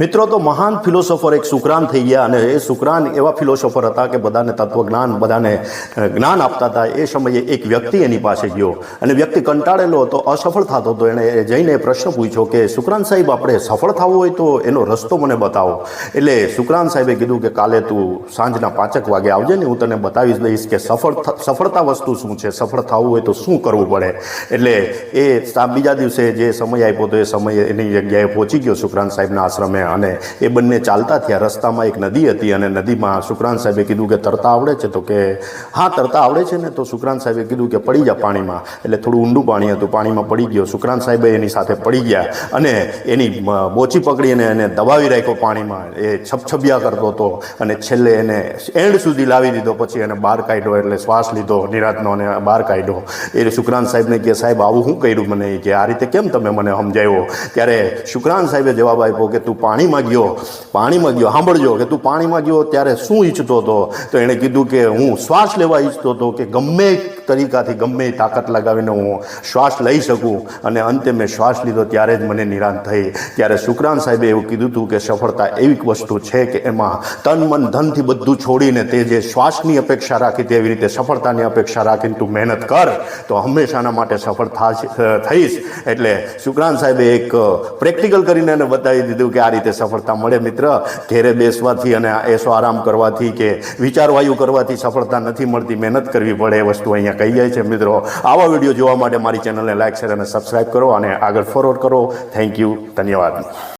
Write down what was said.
મિત્રો, તો મહાન ફિલોસોફર એક સુકરાન થઈ ગયા અને એ સુકરાન એવા ફિલોસોફર હતા કે બધાને તત્વજ્ઞાન, બધાને જ્ઞાન આપતા હતા. એ સમયે એક વ્યક્તિ એની પાસે ગયો અને વ્યક્તિ કંટાળેલો હતો, અસફળ થતો હતો. એણે જઈને પ્રશ્ન પૂછ્યો કે સુકરાન સાહેબ, આપણે સફળ થવું હોય તો એનો રસ્તો મને બતાવો. એટલે સુકરાન સાહેબે કીધું કે, કાલે તું સાંજના પાંચક વાગે આવજે ને હું તને બતાવી દઈશ કે સફળ સફળતા વસ્તુ શું છે? સફળ થવું હોય તો શું કરવું પડે? એટલે એ બીજા દિવસે જે સમય આપ્યો તો એ સમયે એની જગ્યાએ પહોંચી ગયો સુકરાન સાહેબના આશ્રમે. અને એ બંને ચાલતા થયા. રસ્તામાં એક નદી હતી અને નદીમાં સુકરાન સાહેબે કીધું કે, તરતા આવડે છે? તો કે, હા, તરતા આવડે છે ને. તો સુકરાન સાહેબે કીધું કે, પડી જા પાણીમાં. એટલે થોડું ઊંડું પાણી હતું. પાણીમાં પડી ગયો. સુકરાન સાહેબે એની સાથે પડી ગયા અને એની બોચી પકડીને એને દબાવી રાખ્યો પાણીમાં. એ છપછપિયા કરતો હતો અને છેલ્લે એને એન્ડ સુધી લાવી દીધો. પછી એને બહાર કાઢ્યો એટલે શ્વાસ લીધો, નિરાતનો અને બહાર કાઢ્યો. એ સુકરાન સાહેબને કે, સાહેબ, આવું શું કર્યું મને? કે, આ રીતે કેમ તમે મને સમજાવ્યો ત્યારે શુક્રાંત સાહેબે જવાબ આપ્યો કે, તું પાણીમાં ગયો પાણીમાં ગયો. સાંભળજો કે તું પાણીમાં ગયો ત્યારે શું ઈચ્છતો હતો? તો એણે કીધું કે હું શ્વાસ લેવા ઈચ્છતો હતો કે ગમે તરીકાથી ગમે તાકાત લગાવીને હું શ્વાસ લઈ શકું. અને અંતે મેં શ્વાસ લીધો ત્યારે જ મને નિરાંત થઈ. ત્યારે શુક્રાન સાહેબે એવું કીધું હતું કે સફળતા એવી વસ્તુ છે કે એમાં તન, મન, ધનથી બધું છોડીને તે જે શ્વાસની અપેક્ષા રાખી તેવી રીતે સફળતાની અપેક્ષા રાખીને તું મહેનત કર. તો હંમેશાના માટે સફળ થઈશ. એટલે શુક્રાન સાહેબે એક પ્રેક્ટિકલ કરીને એને બતાવી દીધું કે આ રીતે સફળતા મળે મિત્ર. ઘેરે બેસવાથી અને એસો આરામ કરવાથી કે વિચારવાયુ કરવાથી સફળતા નથી મળતી, મહેનત કરવી પડે એ વસ્તુ અહીંયા કહી જાય છે મિત્રો. આવા વીડિયો જોવા માટે મારી ચેનલને લાઈક, શેર અને સબસ્ક્રાઇબ કરો અને આગળ ફોરવર્ડ કરો. થેન્ક યુ ધન્યવાદ.